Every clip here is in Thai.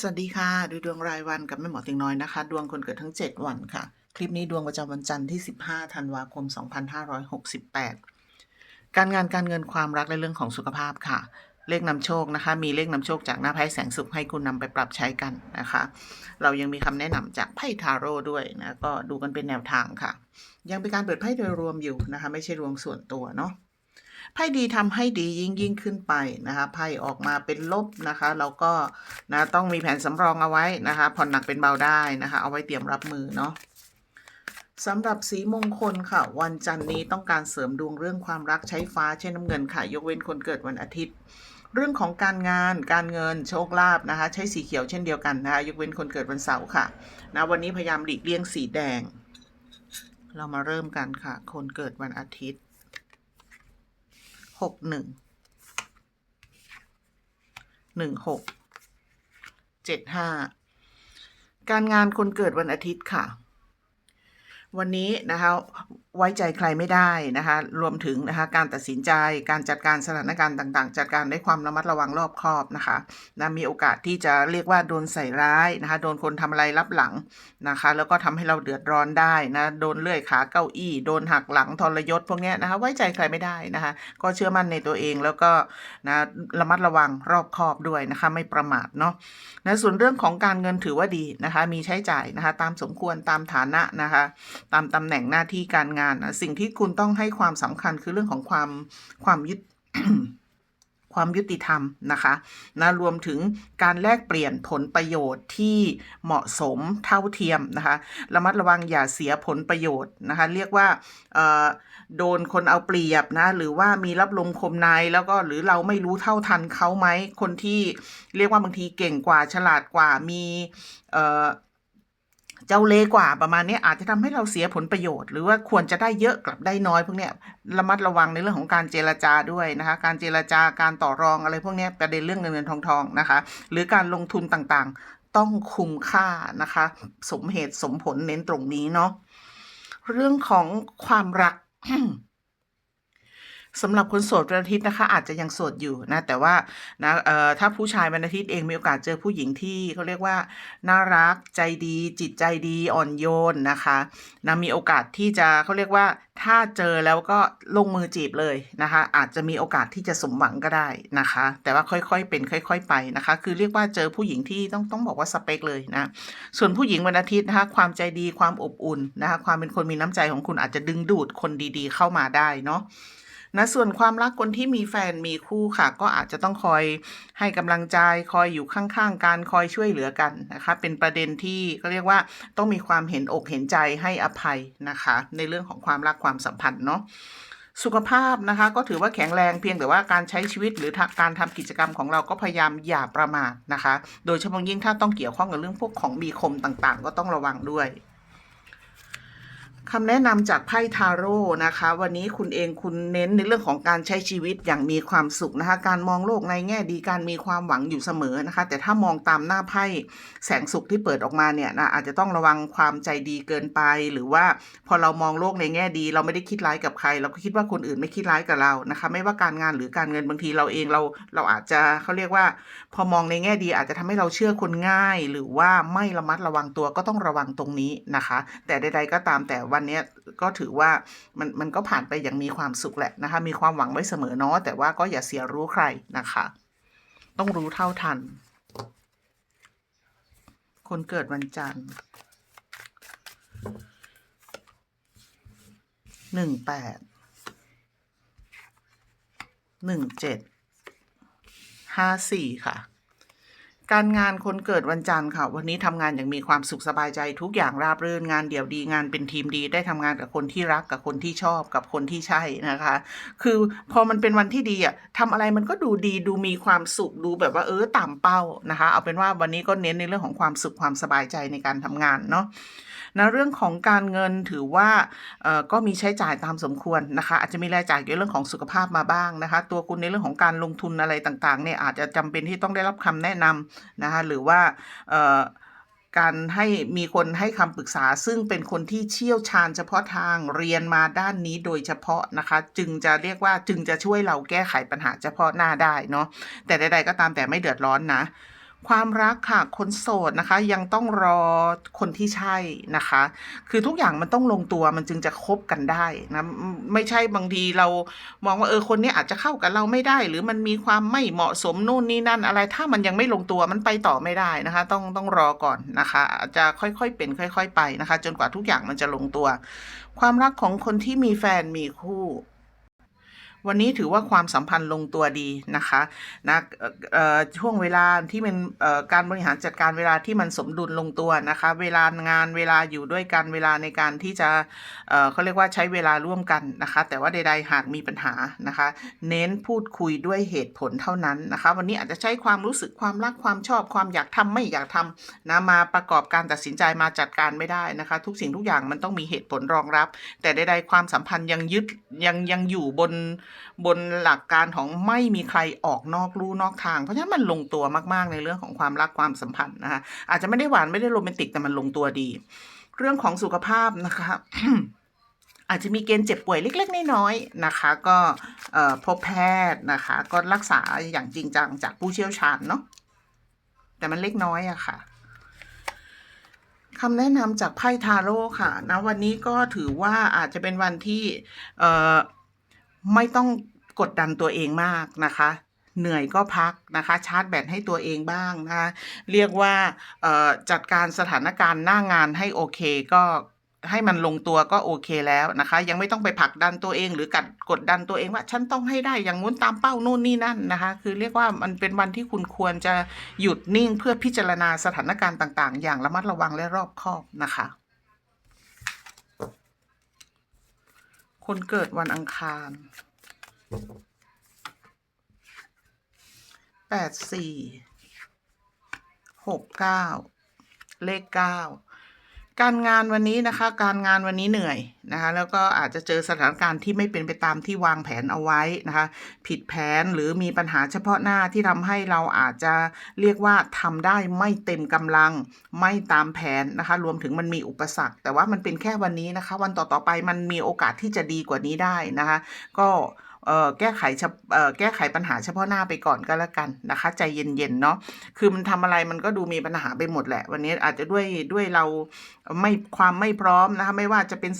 สวัสดีค่ะ ดูดวงรายวันกับแม่หมอติงน้อยนะคะ ดวงคนเกิดทั้ง 7 วันค่ะ คลิปนี้ดวงประจำวันจันทร์ที่ 15 ธันวาคม 2568 การงานการเงินความรักและเรื่องของสุขภาพค่ะ เลขนำโชคนะคะ มีเลขนำโชคจากหน้าไพ่แสงสุขให้คุณนำไปปรับใช้กันนะคะ เรายังมีคำแนะนำจากไพ่ทาโร่ด้วยนะก็ดูกันเป็นแนวทางค่ะ ยังเป็นการเปิดไพ่โดยรวมอยู่นะคะ ไม่ใช่รวมส่วนตัวเนาะ ไพ่ดีทำให้ดียิ่งยิ่งขึ้นไปนะคะไพ่ออกมาเป็นลบนะคะแล้วก็นะต้องมีแผนสำรองเอาไว้นะคะผ่อนหนักเป็นเบาได้นะคะ เอาไว้เตรียมรับมือเนาะสำหรับสีมงคลค่ะ วันจันทร์นี้ต้องการเสริมดวงเรื่องความรักใช้ฟ้าใช้น้ำเงินค่ะ ยกเว้นคนเกิดวันอาทิตย์ เรื่องของการงานการเงินโชคลาภนะคะ ใช้สีเขียวเช่นเดียวกันนะคะยกเว้นคนเกิดวันเสาร์ค่ะนะวันนี้พยายามหลีกเลี่ยงสีแดง เรามาเริ่มกันค่ะ คนเกิดวันอาทิตย์ หกหนึ่งหนึ่งหกเจ็ดห้าการงานคนเกิดวันอาทิตย์ค่ะ วันนี้นะคะ ไว้ใจใครไม่ได้นะคะรวมถึงนะคะการตัดสินใจการจัดการสถานการณ์ต่างๆ จัดการด้วยความระมัดระวังรอบคอบนะคะนะมีโอกาสที่จะเรียกว่าโดนใส่ร้ายนะคะโดนคนทำอะไรรับหลังนะคะ แล้วก็ทำให้เราเดือดร้อนได้นะโดนเลื่อยขาเก้าอี้ โดนหักหลังทรยศพวกนี้นะคะไว้ใจใครไม่ได้นะคะ ก็เชื่อมั่นในตัวเองแล้วก็นะระมัดระวังรอบคอบด้วยนะคะ ไม่ประมาทเนาะนะส่วนเรื่องของการเงินถือว่าดีนะคะ มีใช้จ่ายนะคะ ตามสมควรตามฐานะนะคะ ตามตำแหน่งหน้าที่การงานนะสิ่งที่คุณต้องให้ความสำคัญคือเรื่องของความความยึดความยุติธรรมนะคะนะรวมถึงการแลกเปลี่ยนผลประโยชน์ที่เหมาะสมเท่าเทียมนะคะระมัดระวังอย่าเสียผลประโยชน์นะคะเรียกว่าโดนคนเอาเปรียบนะหรือว่ามีรับลมคมในแล้วก็หรือเราไม่รู้เท่าทันเขาไหมคนที่เรียกว่าบางทีเก่งกว่าฉลาดกว่ามี เจ้าเลกว่าประมาณนี้อาจจะทำให้เราเสียผลประโยชน์ หรือว่าควรจะได้เยอะกลับได้น้อยพวกเนี้ยระมัดระวังในเรื่องของการเจรจาด้วยนะคะ การเจรจาการต่อรองอะไรพวกนี้ประเด็นเรื่องเงินเงินทองทองนะคะ หรือการลงทุนต่างๆ ต้องคุ้มค่านะคะ สมเหตุสมผลเน้นตรงนี้เนาะเรื่องของความรัก สำหรับคนโสดวันอาทิตย์นะคะ อาจจะยังโสดอยู่นะ แต่ว่านะเอ่อถ้าผู้ชายวันอาทิตย์เองมีโอกาสเจอผู้หญิงที่เขาเรียกว่าน่ารักใจดี จิตใจดีอ่อนโยนนะคะนะมีโอกาสที่จะเขาเรียกว่าถ้าเจอแล้วก็ลงมือจีบเลยนะคะ อาจจะมีโอกาสที่จะสมหวังก็ได้นะคะ แต่ว่าค่อยๆเป็นค่อย ๆ ไปนะคะ คือเรียกว่าเจอผู้หญิงที่ต้องต้องบอกว่าสเปคเลยนะ ส่วนผู้หญิงวันอาทิตย์นะคะความใจดีความอบอุ่นนะคะ ความเป็นคนมีน้ำใจของคุณอาจจะดึงดูดคนดีๆ เข้ามาได้เนาะ นะส่วนความรักคนที่มีแฟนมีคู่ค่ะ ก็อาจจะต้องคอยให้กำลังใจคอยอยู่ข้างๆกันคอยช่วยเหลือกันนะคะ เป็นประเด็นที่เขาเรียกว่าต้องมีความเห็นอกเห็นใจให้อภัยนะคะ ในเรื่องของความรักความสัมพันธ์เนาะสุขภาพนะคะ ก็ถือว่าแข็งแรงเพียงแต่ว่าการใช้ชีวิตหรือการทำกิจกรรมของเราก็พยายามอย่าประมาทนะคะ โดยเฉพาะยิ่งถ้าต้องเกี่ยวข้องกับเรื่องพวกของมีคมต่างๆ ก็ต้องระวังด้วย คำแนะนำจากไพ่ทาโร่นะคะ วันนี้คุณเองคุณเน้นในเรื่องของการใช้ชีวิตอย่างมีความสุขนะคะ การมองโลกในแง่ดีการมีความหวังอยู่เสมอนะคะ แต่ถ้ามองตามหน้าไพ่แสงสุขที่เปิดออกมาเนี่ยนะอาจจะต้องระวังความใจดีเกินไป หรือว่าพอเรามองโลกในแง่ดี เราไม่ได้คิดร้ายกับใคร เราก็คิดว่าคนอื่นไม่คิดร้ายกับเรานะคะ ไม่ว่าการงานหรือการเงินบางทีเราเองเราเราอาจจะเขาเรียกว่า พอมองในแง่ดีอาจจะทำให้เราเชื่อคนง่าย หรือว่าไม่ระมัดระวังตัวก็ต้องระวังตรงนี้นะคะ แต่ใด ๆก็ตามแต่วันเนี้ก็ถือว่ามันมันก็ผ่านไปอย่างมีความสุขแหละนะคะ มีความหวังไว้เสมอเนาะแต่ว่าก็อย่าเสียรู้ใครนะคะ ต้องรู้เท่าทัน คนเกิดวันจันทร์หนึ่งแปดหนึ่งเจ็ดห้าสี่ค่ะ การงานคนเกิดวันจันทร์ค่ะ วันนี้ทำงานอย่างมีความสุขสบายใจทุกอย่างราบรื่นงานเดี่ยวดีงานเป็นทีมดี ได้ทำงานกับคนที่รักกับคนที่ชอบกับคนที่ใช่นะคะ คือพอมันเป็นวันที่ดีอะทำอะไรมันก็ดูดีดูมีความสุขดูแบบว่าเออตามเป้านะคะ เอาเป็นว่าวันนี้ก็เน้นในเรื่องของความสุขความสบายใจในการทำงานเนาะ นะเรื่องของการเงินถือว่าก็มีใช้จ่ายตามสมควรนะคะ อาจจะมีรายจ่ายเกี่ยวกับเรื่องของสุขภาพมาบ้างนะคะ ตัวคุณในเรื่องของการลงทุนอะไรต่างๆเนี่ยอาจจะจำเป็นที่ต้องได้รับคำแนะนำนะคะหรือว่าการให้มีคนให้คำปรึกษาซึ่งเป็นคนที่เชี่ยวชาญเฉพาะทางเรียนมาด้านนี้โดยเฉพาะนะคะ จึงจะเรียกว่าจึงจะช่วยเราแก้ไขปัญหาเฉพาะหน้าได้เนาะแต่ใดๆก็ตามแต่ไม่เดือดร้อนนะ ความรักค่ะคนโสดนะคะ ยังต้องรอคนที่ใช่นะคะ คือทุกอย่างมันต้องลงตัวมันจึงจะคบกันได้นะไม่ใช่บางทีเรามองว่าเออคนนี้อาจจะเข้ากับเราไม่ได้ หรือมันมีความไม่เหมาะสมนู่นนี่นั่นอะไร ถ้ามันยังไม่ลงตัวมันไปต่อไม่ได้นะคะ ต้องต้องรอก่อนนะคะอาจจะค่อยๆเป็นค่อย ๆ ไปนะคะ จนกว่าทุกอย่างมันจะลงตัว ความรักของคนที่มีแฟนมีคู่ วันนี้ถือว่าความสัมพันธ์ลงตัวดีนะคะนะช่วงเวลาที่เอ่อการบริหารจัดการเวลาที่มันสมดุลลงตัวนะคะ เวลางานเวลาอยู่ด้วยกันเวลาในการที่จะเขาเรียกว่าใช้เวลาร่วมกันนะคะ แต่ว่าใดๆหากมีปัญหานะคะ เน้นพูดคุยด้วยเหตุผลเท่านั้นนะคะ วันนี้อาจจะใช้ความรู้สึกความรักความชอบความอยากทำไม่อยากทำนะมาประกอบการตัดสินใจมาจัดการไม่ได้นะคะ ทุกสิ่งทุกอย่างมันต้องมีเหตุผลรองรับ แต่ใดๆความสัมพันธ์ยังยึดยังยังอยู่บนบนหลักการของไม่มีใครออกนอกลู่นอกทาง เพราะฉะนั้นมันลงตัวมากๆในเรื่องของความรักความสัมพันธ์นะคะอาจจะไม่ได้หวานไม่ได้โรแมนติกแต่มันลงตัวดี เรื่องของสุขภาพนะคะอาจจะมีเกณฑ์เจ็บป่วยเล็ก ๆ น้อยๆนะคะ ก็เอ่อพบแพทย์นะคะ ก็รักษาอย่างจริงจังจากผู้เชี่ยวชาญเนาะแต่มันเล็กน้อยอะค่ะคำแนะนำจากไพ่ทาโร่ค่ะนะวันนี้ก็ถือว่าอาจจะเป็นวันที่เอ่อ ไม่ต้องกดดันตัวเองมากนะคะ เหนื่อยก็พักนะคะ ชาร์จแบตให้ตัวเองบ้างนะคะเรียกว่าจัดการสถานการณ์หน้างานให้โอเคก็ให้มันลงตัวก็โอเคแล้วนะคะ ยังไม่ต้องไปผลักดันตัวเอง หรือกัดกดดันตัวเองว่า ฉันต้องให้ได้อย่างงู้นตามเป้านู่นนี่นั่นนะคะ คือเรียกว่ามันเป็นวันที่คุณควรจะหยุดนิ่งเพื่อพิจารณาสถานการณ์ต่าง ๆ อย่างระมัดระวังและรอบคอบนะคะ คนเกิดวันอังคารแปดสี่หกเก้าเลขเก้า การงานวันนี้นะคะ การงานวันนี้เหนื่อยนะคะ แล้วก็อาจจะเจอสถานการณ์ที่ไม่เป็นไปตามที่วางแผนเอาไว้นะคะ ผิดแผนหรือมีปัญหาเฉพาะหน้าที่ทำให้เราอาจจะเรียกว่าทำได้ไม่เต็มกำลังไม่ตามแผนนะคะ รวมถึงมันมีอุปสรรค แต่ว่ามันเป็นแค่วันนี้นะคะ วันต่อๆไปมันมีโอกาสที่จะดีกว่านี้ได้นะคะ ก็ แก้ไขแก้ไขปัญหาเฉพาะหน้าไปก่อนก็แล้วกันนะคะ ใจเย็นๆเนาะคือมันทำอะไรมันก็ดูมีปัญหาไปหมดแหละ วันนี้อาจจะด้วยด้วยเราไม่ความไม่พร้อมนะคะไม่ว่าจะเป็น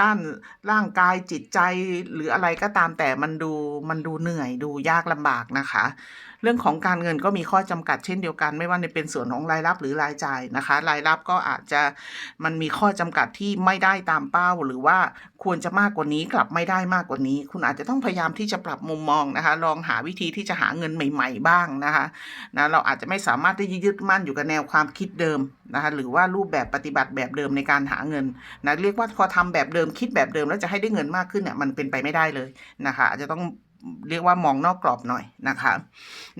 ด้านร่างกายจิตใจหรืออะไรก็ตามแต่มันดูมันดูเหนื่อยดูยากลำบากนะคะ รื่องของการเงินก็มีข้อจำกัดเช่นเดียวกัน ไม่ว่าในเป็นส่วนของรายรับหรือรายจ่ายนะคะ รายรับก็อาจจะมันมีข้อจำกัดที่ไม่ได้ตามเป้า หรือว่าควรจะมากกว่านี้กลับไม่ได้มากกว่านี้ คุณอาจจะต้องพยายามที่จะปรับมุมมองนะคะ ลองหาวิธีที่จะหาเงินใหม่ ๆ บ้างนะคะนะเราอาจจะไม่สามารถที่ยึดมั่นอยู่กับแนวความคิดเดิมนะคะหรือว่ารูปแบบปฏิบัติแบบเดิมในการหาเงินนะเรียกว่าพอทำแบบเดิมคิดแบบเดิม แล้วจะให้ได้เงินมากขึ้นเนี่ยมันเป็นไปไม่ได้เลยนะคะอาจจะต้อง เรียกว่ามองนอกกรอบหน่อยนะคะ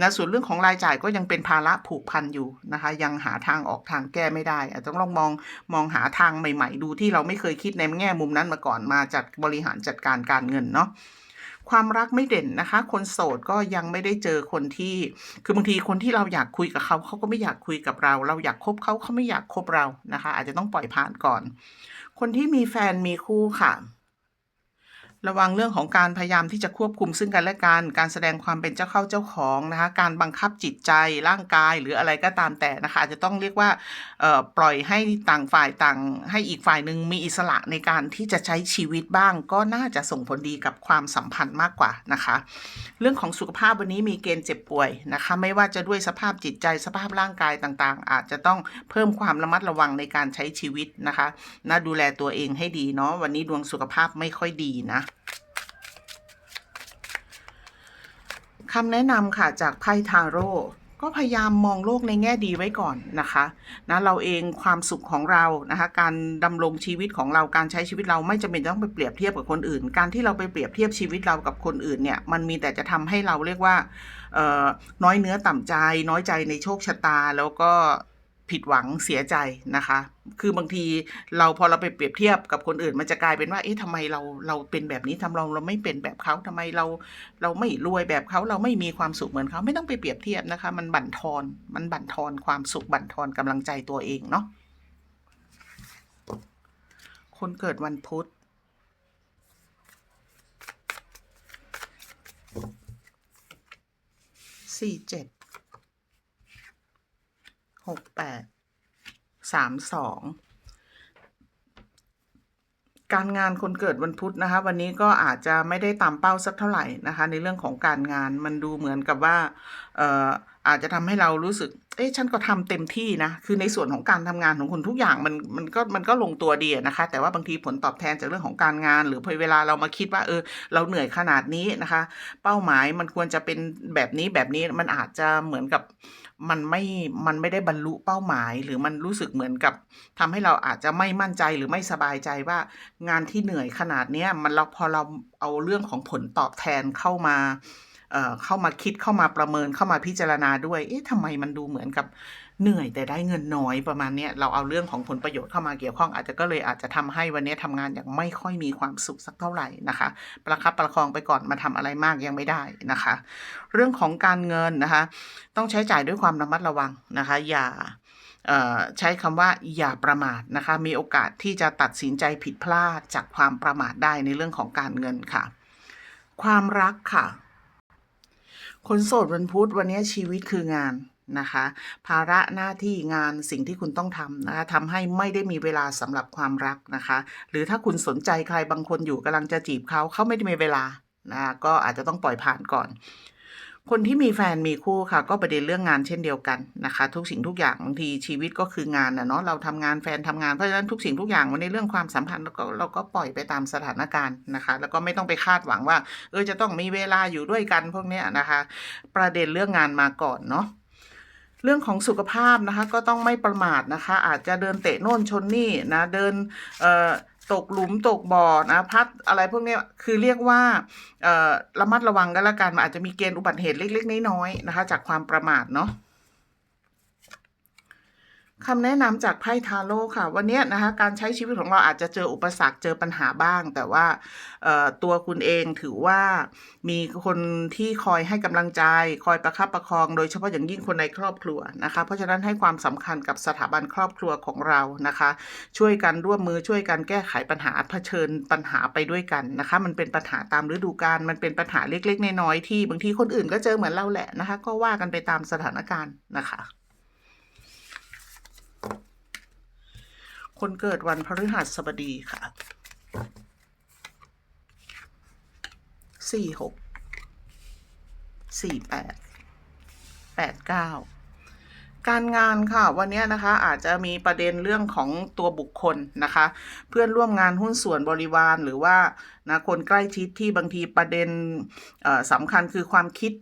นะส่วนเรื่องของรายจ่ายก็ยังเป็นภาระผูกพันอยู่นะคะ ยังหาทางออกทางแก้ไม่ได้อาจจะต้องลองมองมองหาทางใหม่ๆ ดูที่เราไม่เคยคิดในแง่มุมนั้นมาก่อนมาจัดบริหารจัดการการเงินเนาะความรักไม่เด่นนะคะ คนโสดก็ยังไม่ได้เจอคนที่ คือบางทีคนที่เราอยากคุยกับเขาเขาก็ไม่อยากคุยกับเรา เราอยากคบเขาเขาไม่อยากคบเรานะคะ อาจจะต้องปล่อยผ่านก่อน คนที่มีแฟนมีคู่ค่ะ ระวังเรื่องของการพยายามที่จะควบคุมซึ่งกันและกัน การแสดงความเป็นเจ้าเข้าเจ้าของนะคะ การบังคับจิตใจร่างกายหรืออะไรก็ตามแต่นะคะอาจจะต้องเรียกว่าปล่อยให้ต่างฝ่ายต่างให้อีกฝ่ายหนึ่งมีอิสระในการที่จะใช้ชีวิตบ้าง ก็น่าจะส่งผลดีกับความสัมพันธ์มากกว่านะคะ เรื่องของสุขภาพวันนี้มีเกณฑ์เจ็บป่วยนะคะ ไม่ว่าจะด้วยสภาพจิตใจสภาพร่างกายต่างๆ อาจจะต้องเพิ่มความระมัดระวังในการใช้ชีวิตนะคะนะดูแลตัวเองให้ดีเนาะวันนี้ดวงสุขภาพไม่ค่อยดีนะ คำแนะนำค่ะจากไพ่ทาโร่ก็พยายามมองโลกในแง่ดีไว้ก่อนนะคะนะเราเองความสุขของเรานะคะการดำรงชีวิตของเราการใช้ชีวิตเราไม่จำเป็นต้องไปเปรียบเทียบกับคนอื่น การที่เราไปเปรียบเทียบชีวิตเรากับคนอื่นเนี่ยมันมีแต่จะทำให้เราเรียกว่าน้อยเนื้อต่ำใจ น้อยใจในโชคชะตาแล้วก็ ผิดหวังเสียใจนะคะ คือบางทีเราพอเราไปเปรียบเทียบกับคนอื่น มันจะกลายเป็นว่า เอ๊ะทำไมเราเราเป็นแบบนี้ทำเราเราไม่เป็นแบบเขาทำไมเราเราไม่รวยแบบเขาเราไม่มีความสุขเหมือนเขาไม่ต้องไปเปรียบเทียบนะคะ มันบั่นทอนมันบั่นทอนความสุขบั่นทอนกำลังใจตัวเองเนาะคนเกิดวันพุธสี่เจ็ด หกแปดสามสองการงานคนเกิดวันพุธนะคะ วันนี้ก็อาจจะไม่ได้ตามเป้าสักเท่าไหร่นะคะ ในเรื่องของการงานมันดูเหมือนกับว่าอออาจจะทำให้เรารู้สึก เอ๊ะฉันก็ทำเต็มที่นะ คือในส่วนของการทำงานของคุณทุกอย่างมันมันก็มันก็ลงตัวดีนะคะ แต่ว่าบางทีผลตอบแทนจากเรื่องของการงาน หรือพอเวลาเรามาคิดว่าเออ เราเหนื่อยขนาดนี้นะคะ เป้าหมายมันควรจะเป็นแบบนี้แบบนี้มันอาจจะเหมือนกับมันไม่ มันไม่ได้บรรลุเป้าหมาย หรือมันรู้สึกเหมือนกับทำให้เราอาจจะไม่มั่นใจหรือไม่สบายใจว่า งานที่เหนื่อยขนาดเนี้ยมันเราพอเราเอาเรื่องของผลตอบแทนเข้ามา เเข้ามาคิดเข้ามาประเมินเข้ามาพิจารณาด้วย เอ๊ะทำไมมันดูเหมือนกับเหนื่อยแต่ได้เงินน้อยประมาณนี้เราเอาเรื่องของผลประโยชน์เข้ามาเกี่ยวข้องอาจจะก็เลยอาจจะทำให้วันนี้ทำงานอย่างไม่ค่อยมีความสุขสักเท่าไหร่นะคะ ประคับประคองไปก่อนมาทำอะไรมากยังไม่ได้นะคะ เรื่องของการเงินนะคะ ต้องใช้จ่ายด้วยความระมัดระวังนะคะ อย่าใช้คำว่าอย่าประมาทนะคะ มีโอกาสที่จะตัดสินใจผิดพลาดจากความประมาทได้ในเรื่องของการเงินค่ะ ความรักค่ะ คนโสดวันพุธวันนี้ชีวิตคืองานนะคะ ภาระหน้าที่งานสิ่งที่คุณต้องทำนะคะทำให้ไม่ได้มีเวลาสำหรับความรักนะคะ หรือถ้าคุณสนใจใครบางคนอยู่กำลังจะจีบเขาเขาไม่ได้มีเวลานะคะก็อาจจะต้องปล่อยผ่านก่อน คนที่มีแฟนมีคู่ค่ะ ก็ประเด็นเรื่องงานเช่นเดียวกันนะคะ ทุกสิ่งทุกอย่างบางทีชีวิตก็คืองานนะเนาะเราทำงานแฟนทำงานเพราะฉะนั้นทุกสิ่งทุกอย่างมันในเรื่องความสัมพันธ์เราก็เราก็ปล่อยไปตามสถานการณ์นะคะ แล้วก็ไม่ต้องไปคาดหวังว่า เออจะต้องมีเวลาอยู่ด้วยกันพวกเนี้ยนะคะ ประเด็นเรื่องงานมาก่อนเนาะเรื่องของสุขภาพนะคะก็ต้องไม่ประมาทนะคะ อาจจะเดินเตะโน่นชนนี่นะเดินเอ่อ ตกหลุมตกบ่อนะพัดอะไรพวกนี้คือเรียกว่าระมัดระวังกันละกันมันอาจจะมีเกณฑ์อุบัติเหตุเล็ก ๆ น้อยๆนะคะ จากความประมาทเนาะ คำแนะนำจากไพ่ทาโร่ค่ะ วันนี้นะคะการใช้ชีวิตของเราอาจจะเจออุปสรรคเจอปัญหาบ้าง แต่ว่าตัวคุณเองถือว่ามีคนที่คอยให้กำลังใจ คอยประคับประคอง โดยเฉพาะอย่างยิ่งคนในครอบครัวนะคะ เพราะฉะนั้นให้ความสำคัญกับสถาบันครอบครัวของเรานะคะ ช่วยกันร่วมมือช่วยกันแก้ไขปัญหาเผชิญปัญหาไปด้วยกันนะคะ มันเป็นปัญหาตามฤดูกาลมันเป็นปัญหาเล็กๆน้อยๆที่บางทีคนอื่นก็เจอเหมือนเราแหละนะคะ ก็ว่ากันไปตามสถานการณ์นะคะ คนเกิดวันพฤหัสบดีค่ะสี่หกสี่แปดแปดเก้าการงานค่ะวันนี้นะคะอาจจะมีประเด็นเรื่องของตัวบุคคลนะคะ เพื่อนร่วมงานหุ้นส่วนบริวารหรือว่านะคนใกล้ชิดที่บางทีประเด็นสำคัญคือความคิด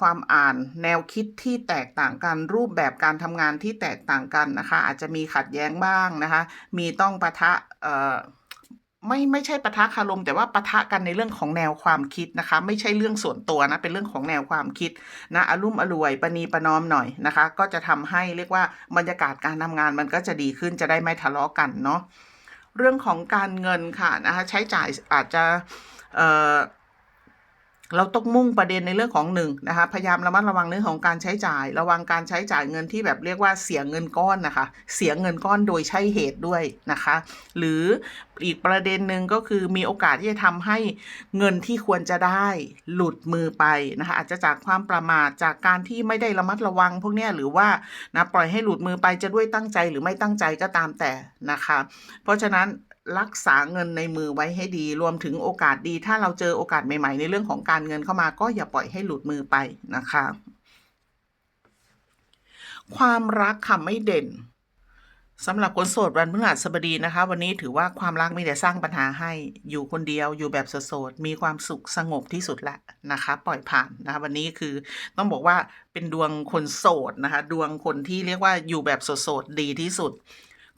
ความอ่านแนวคิดที่แตกต่างกัน รูปแบบการทำงานที่แตกต่างกันนะคะ อาจจะมีขัดแย้งบ้างนะคะ มีต้องปะทะเอ่อไม่ไม่ใช่ปะทะคารม แต่ว่าปะทะกันในเรื่องของแนวความคิดนะคะ ไม่ใช่เรื่องส่วนตัวนะ เป็นเรื่องของแนวความคิดนะอารมณ์อรวยประนีประนอมหน่อยนะคะ ก็จะทำให้เรียกว่าบรรยากาศการทำงานมันก็จะดีขึ้นจะได้ไม่ทะเลาะกันเนาะเรื่องของการเงินค่ะนะคะใช้จ่ายอาจจะเอ่อ เราต้องมุ่งประเด็นในเรื่องของหนึ่งนะคะพยายามระมัดระวังเรื่องของการใช้จ่าย ระวังการใช้จ่ายเงินที่แบบเรียกว่าเสียเงินก้อนนะคะ เสียเงินก้อนโดยใช่เหตุด้วยนะคะ หรืออีกประเด็นหนึ่งก็คือมีโอกาสที่จะทำให้เงินที่ควรจะได้หลุดมือไปนะคะอาจจะจากความประมาทจากการที่ไม่ได้ระมัดระวัง พวกนี้หรือว่านะปล่อยให้หลุดมือไปจะด้วยตั้งใจหรือไม่ตั้งใจก็ตามแต่นะคะ เพราะฉะนั้น รักษาเงินในมือไว้ให้ดี รวมถึงโอกาสดี ถ้าเราเจอโอกาสใหม่ๆ ในเรื่องของการเงินเข้ามาก็อย่าปล่อยให้หลุดมือไปนะคะ ความรักค่ะไม่เด่นสำหรับคนโสดวันพฤหัสบดีนะคะ วันนี้ถือว่าความรักมีแต่สร้างปัญหาให้อยู่คนเดียวอยู่แบบโสดมีความสุขสงบที่สุดละนะคะ ปล่อยผ่านนะคะวันนี้คือต้องบอกว่าเป็นดวงคนโสดนะคะ ดวงคนที่เรียกว่าอยู่แบบโสดดีที่สุด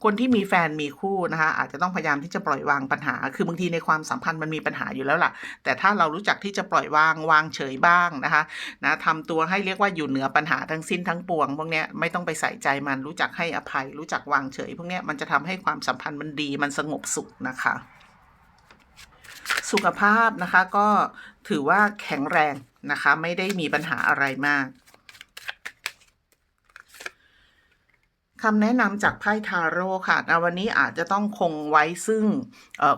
คนที่มีแฟนมีคู่นะคะอาจจะต้องพยายามที่จะปล่อยวางปัญหา คือบางทีในความสัมพันธ์มันมีปัญหาอยู่แล้วล่ะ แต่ถ้าเรารู้จักที่จะปล่อยวางวางเฉยบ้างนะคะนะทำตัวให้เรียกว่าอยู่เหนือปัญหาทั้งสิ้นทั้งปวงพวกเนี้ยไม่ต้องไปใส่ใจมันรู้จักให้อภัย รู้จักวางเฉย พวกเนี้ยมันจะทำให้ความสัมพันธ์มันดีมันสงบสุขนะคะ สุขภาพนะคะก็ถือว่าแข็งแรงนะคะ ไม่ได้มีปัญหาอะไรมาก คำแนะนำจากไพ่ทาโร่ค่ะนะวันนี้อาจจะต้องคงไว้ซึ่ง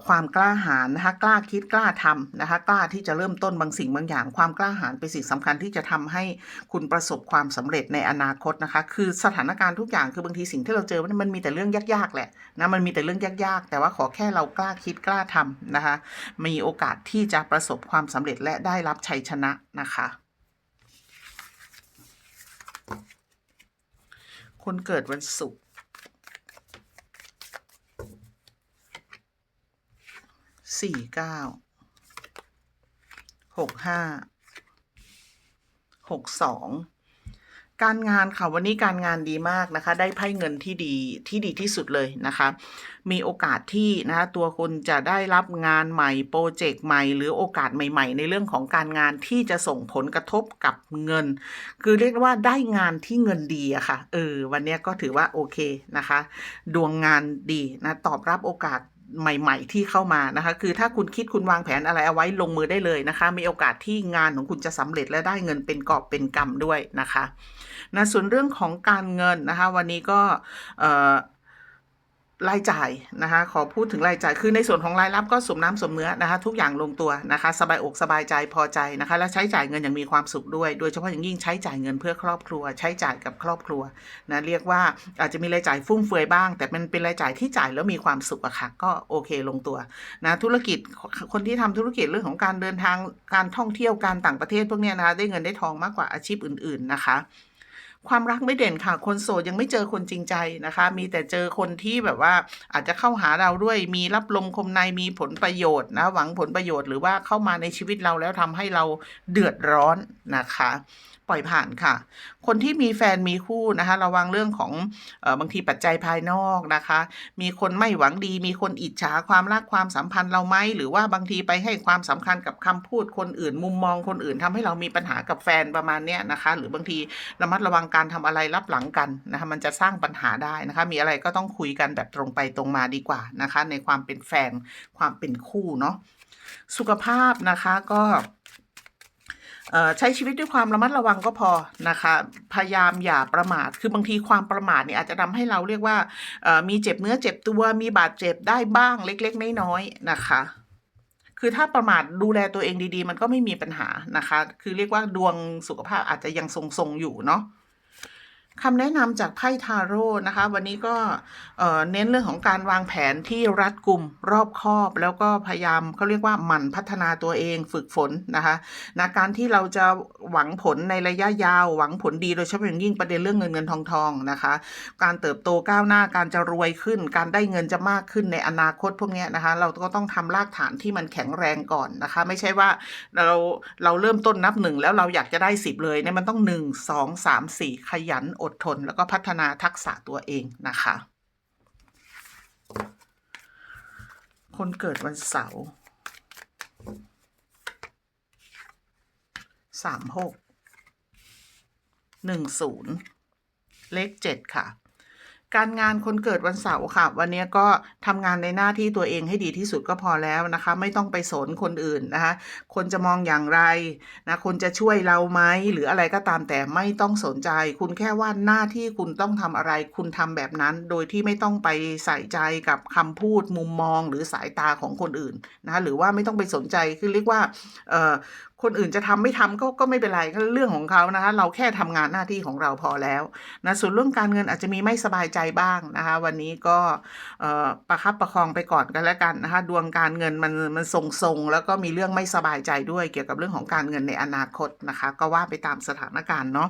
ความกล้าหาญนะคะกล้าคิดกล้าทำนะคะกล้าที่จะเริ่มต้นบางสิ่งบางอย่าง ความกล้าหาญเป็นสิ่งสำคัญที่จะทำให้คุณประสบความสำเร็จในอนาคตนะคะ คือสถานการณ์ทุกอย่างคือบางทีสิ่งที่เราเจอมันมีแต่เรื่องยากๆแหละนะมันมีแต่เรื่องยากๆ แต่ว่าขอแค่เรากล้าคิดกล้าทำนะคะมีโอกาสที่จะประสบความสำเร็จและได้รับชัยชนะนะคะ คนเกิดวันศุกร์สี่เก้าหกห้าหกสอง การงานค่ะวันนี้การงานดีมากนะคะ ได้ไพ่เงินที่ดีที่ดีที่สุดเลยนะคะ มีโอกาสที่นะคะตัวคุณจะได้รับงานใหม่โปรเจกต์ใหม่ หรือโอกาสใหม่ ๆ ในเรื่องของการงานที่จะส่งผลกระทบกับเงิน คือเรียกว่าได้งานที่เงินดีอะค่ะเออวันนี้ก็ถือว่าโอเคนะคะ ดวงงานดีนะตอบรับโอกาสใหม่ ๆ ที่เข้ามานะคะ คือถ้าคุณคิดคุณวางแผนอะไรเอาไว้ลงมือได้เลยนะคะ มีโอกาสที่งานของคุณจะสำเร็จและได้เงินเป็นกอบเป็นกำด้วยนะคะ นะส่วนเรื่องของการเงินนะคะวันนี้ก็รายจ่ายนะคะขอพูดถึงรายจ่ายคือในส่วนของรายรับก็สมน้ำสมเนื้อนะคะทุกอย่างลงตัวนะคะสบายอกสบายใจพอใจนะคะและใช้จ่ายเงินอย่างมีความสุขด้วย โดยเฉพาะอย่างยิ่งใช้จ่ายเงินเพื่อครอบครัว ใช้จ่ายกับครอบครัวนะเรียกว่าอาจจะมีรายจ่ายฟุ่มเฟือยบ้าง แต่มันเป็นรายจ่ายที่จ่ายแล้วมีความสุขอะค่ะก็โอเคลงตัวนะธุรกิจคนที่ทำธุรกิจเรื่องของการเดินทางการท่องเที่ยวการต่างประเทศพวกเนี้ยนะคะได้เงินได้ทองมากกว่าอาชีพอื่น ๆนะคะ ความรักไม่เด่นค่ะ คนโสดยังไม่เจอคนจริงใจนะคะ มีแต่เจอคนที่แบบว่าอาจจะเข้าหาเราด้วย มีรับลมคมในมีผลประโยชน์นะหวังผลประโยชน์หรือว่าเข้ามาในชีวิตเราแล้วทำให้เราเดือดร้อนนะคะ ปล่อยผ่านค่ะ คนที่มีแฟนมีคู่นะคะ ระวังเรื่องของออบางทีปัจจัยภายนอกนะคะ มีคนไม่หวังดี มีคนอิจฉาความรักความสัมพันธ์เราไหมหรือว่าบางทีไปให้ความสำคัญกับคำพูดคนอื่น มุมมองคนอื่นทำให้เรามีปัญหากับแฟนประมาณเนี้ยนะคะ หรือบางทีระมัดระวังการทำอะไรรับหลังกันนะคะมันจะสร้างปัญหาได้นะคะ มีอะไรก็ต้องคุยกันแบบตรงไปตรงมาดีกว่านะคะ ในความเป็นแฟนความเป็นคู่เนาะสุขภาพนะคะก็ ใช้ชีวิตด้วยความระมัดระวังก็พอนะคะ พยายามอย่าประมาท คือบางทีความประมาทเนี่ยอาจจะทำให้เราเรียกว่ามีเจ็บเนื้อเจ็บตัว มีบาดเจ็บได้บ้างเล็ก ๆ น้อยๆนะคะ คือถ้าประมาทดูแลตัวเองดีๆ มันก็ไม่มีปัญหานะคะ คือเรียกว่าดวงสุขภาพอาจจะยังทรงๆอยู่เนาะ คำแนะนำจากไพ่ทาโร่นะคะ วันนี้ก็เน้นเรื่องของการวางแผนที่รัดกุมรอบคอบ แล้วก็พยายามเขาเรียกว่าหมั่นพัฒนาตัวเองฝึกฝนนะคะนะการที่เราจะหวังผลในระยะยาว หวังผลดีโดยเฉพาะอย่างยิ่งประเด็นเรื่องเงินเงินทองทองนะคะ การเติบโตก้าวหน้าการจะรวยขึ้น การได้เงินจะมากขึ้นในอนาคตพวกนี้นะคะ เราก็ต้องทำรากฐานที่มันแข็งแรงก่อนนะคะ ไม่ใช่ว่าเราเราเริ่มต้นนับหนึ่งแล้วเราอยากจะได้สิบเลยเนี่ยมันต้องหนึ่งสองสามสี่ขยันออดทน แล้วก็พัฒนาทักษะตัวเองนะคะ คนเกิดวันเสาร์สามหกหนึ่งศูนย์เลขเจ็ดค่ะ การงานคนเกิดวันเสาร์ค่ะ วันนี้ก็ทำงานในหน้าที่ตัวเองให้ดีที่สุดก็พอแล้วนะคะ ไม่ต้องไปสนคนอื่นนะคะ คนจะมองอย่างไรนะคนจะช่วยเราไหมหรืออะไรก็ตามแต่ไม่ต้องสนใจ คุณแค่ว่าหน้าที่คุณต้องทำอะไร คุณทำแบบนั้น โดยที่ไม่ต้องไปใส่ใจกับคำพูดมุมมองหรือสายตาของคนอื่นนะคะหรือว่าไม่ต้องไปสนใจคือเรียกว่าคนอื่นจะทำไม่ทำก็ก็ไม่เป็นไรก็เรื่องของเขานะคะ เราแค่ทำงานหน้าที่ของเราพอแล้วนะส่วนเรื่องการเงินอาจจะมีไม่สบายใจบ้างนะคะ วันนี้ก็ประคับประคองไปก่อนกันแล้วกันนะคะ ดวงการเงินมันมันทรงๆแล้วก็มีเรื่องไม่สบายใจด้วย เกี่ยวกับเรื่องของการเงินในอนาคตนะคะ ก็ว่าไปตามสถานการณ์เนาะ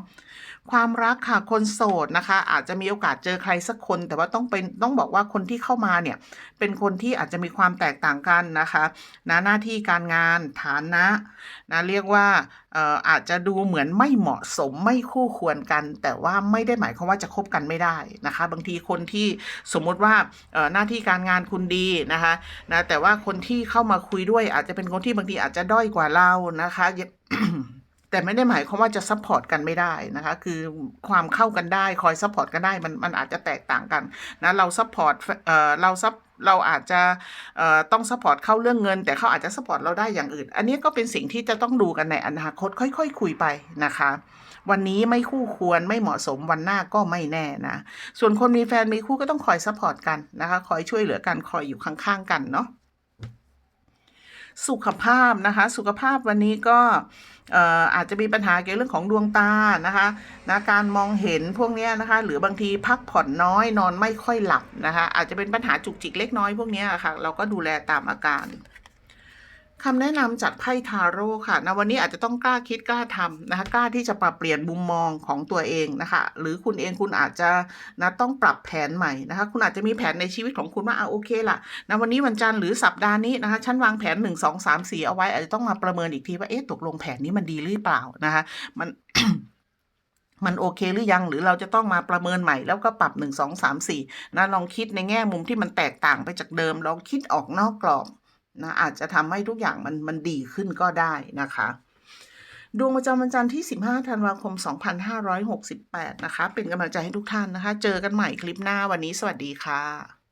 ความรักค่ะคนโสดนะคะ อาจจะมีโอกาสเจอใครสักคน แต่ว่าต้องเป็นต้องบอกว่าคนที่เข้ามาเนี่ยเป็นคนที่อาจจะมีความแตกต่างกันนะคะนะหน้าที่การงานฐานะนะเรียกว่าอาจจะดูเหมือนไม่เหมาะสมไม่คู่ควรกัน แต่ว่าไม่ได้หมายความว่าจะคบกันไม่ได้นะคะ บางทีคนที่สมมุติว่าหน้าที่การงานคุณดีนะคะนะแต่ว่าคนที่เข้ามาคุยด้วย อาจจะเป็นคนที่บางทีอาจจะด้อยกว่าเรานะคะแต่ไม่ได้หมายความว่าจะซัพพอร์ตกันไม่ได้นะคะ คือความเข้ากันได้ คอยซัพพอร์ตกันได้ มันมันอาจจะแตกต่างกันนะ เราซัพพอร์ตเราซัพ เราอาจจะต้องสปอร์ตเข้าเรื่องเงิน แต่เขาอาจจะสปอร์ตเราได้อย่างอื่น อันนี้ก็เป็นสิ่งที่จะต้องดูกันในอนาคตค่อยๆคุยไปนะคะ วันนี้ไม่คู่ควรไม่เหมาะสมวันหน้าก็ไม่แน่นะ ส่วนคนมีแฟนมีคู่ก็ต้องคอยสปอร์ตกันนะคะ คอยช่วยเหลือกันคอยอยู่ข้างๆกันเนาะ สุขภาพนะคะ สุขภาพวันนี้ก็อาจจะมีปัญหาเกี่ยวกับเรื่องของดวงตานะคะนะการมองเห็นพวกนี้นะคะ หรือบางทีพักผ่อนน้อยนอนไม่ค่อยหลับนะคะ อาจจะเป็นปัญหาจุกจิกเล็กน้อยพวกนี้ค่ะ เราก็ดูแลตามอาการ คำแนะนำจากไพ่ทาโร่ค่ะนะวันนี้อาจจะต้องกล้าคิดกล้าทำนะคะกล้าที่จะปรับเปลี่ยนมุมมองของตัวเองนะคะ หรือคุณเองคุณอาจจะนะต้องปรับแผนใหม่นะคะ คุณอาจจะมีแผนในชีวิตของคุณว่าอะโอเคล่ะนะวันนี้วันจันทร์หรือสัปดาห์นี้นะคะฉันวางแผนหนึ่งสองสามสี่เอาไว้ อาจจะต้องมาประเมินอีกทีว่าเอ๊ะตกลงแผนนี้มันดีหรือเปล่านะคะ มันมันโอเคหรือยังหรือเราจะต้องมาประเมินใหม่แล้วก็ปรับหนึ่งสองสามสี่นะลองคิดในแง่มุมที่มันแตกต่างไปจากเดิมลองคิดออกนอกกรอบ นะอาจจะทำให้ทุกอย่างมันมันดีขึ้นก็ได้นะคะดวงประจำวันจันทร์ที่ 15 ธันวาคม 2568 นะคะ เป็นกำลังใจให้ทุกท่านนะคะ เจอกันใหม่คลิปหน้าวันนี้สวัสดีค่ะ